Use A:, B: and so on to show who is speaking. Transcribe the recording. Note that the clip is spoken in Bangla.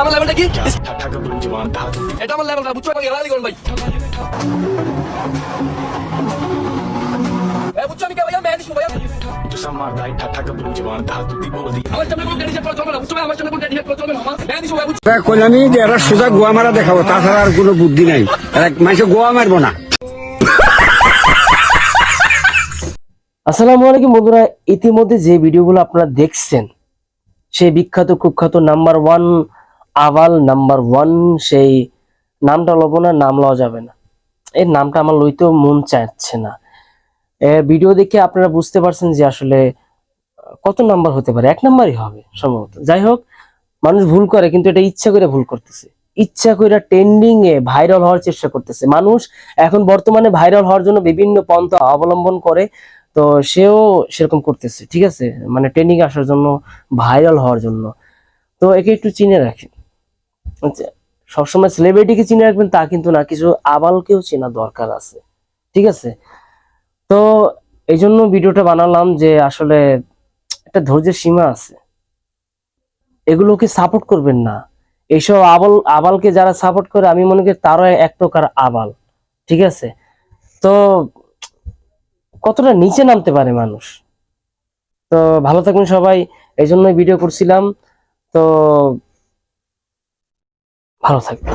A: আমার লেভেলটা কি? এটা আমার বুঝছ ভাই। বুঝছ আমি কে ভাইয়া। ভাইয়া
B: যে এরা সোজা গোয়া মারা দেখাবো তাছাড়া আর কোনো বুদ্ধি নাই। মানুষে গোয়া মারবো না।
C: আসসালামু আলাইকুম বন্ধুরা ইতিমধ্যে যে ভিডিওগুলো আপনারা দেখছেন সেই বিখ্যাত, কুখ্যাত number one Awal number one, সেই নামটা লব না, নাম লওয়া যাবে না। এই নামটা আমার লইতেও মন চাচ্ছে না। ভিডিও দেখে আপনারা বুঝতে পারছেন যে আসলে, কত নাম্বার হতে পারে। এক নাম্বারই হবে সম্ভবত। যাই হোক, মানুষ ভুল করে, কিন্তু এটা ইচ্ছা করে ভুল করতেছে। ইচ্ছা করে ট্রেন্ডিং এ ভাইরাল হওয়ার চেষ্টা করতেছে। মানুষ এখন বর্তমানে ভাইরাল হওয়ার জন্য বিভিন্ন পন্থা অবলম্বন করে তো সেও সেরকম করতেছে ঠিক আছে? মানে ট্রেনিং আসার জন্য ভাইরাল হওয়ার জন্য। তো একে একটু চিনে রাখেন। আচ্ছা, সবসময় সেলিব্রিটিকে চিনে রাখবেন তা কিন্তু না কিছু আবালকেও চেনা দরকার আছে ঠিক আছে? তো এই জন্য ভিডিওটা বানালাম যে আসলে একটা ধৈর্যের সীমা আছে। এগুলোকে সাপোর্ট করবেন না। এইসব আবাল আবালকে যারা সাপোর্ট করে আমি মনে করি তারও এক প্রকার আবাল ঠিক আছে? তো কতটা নিচে নামতে পারে মানুষ? তো ভালো থাকুন সবাই, এই জন্যই ভিডিও করছিলাম। তো ভালো থাকবেন।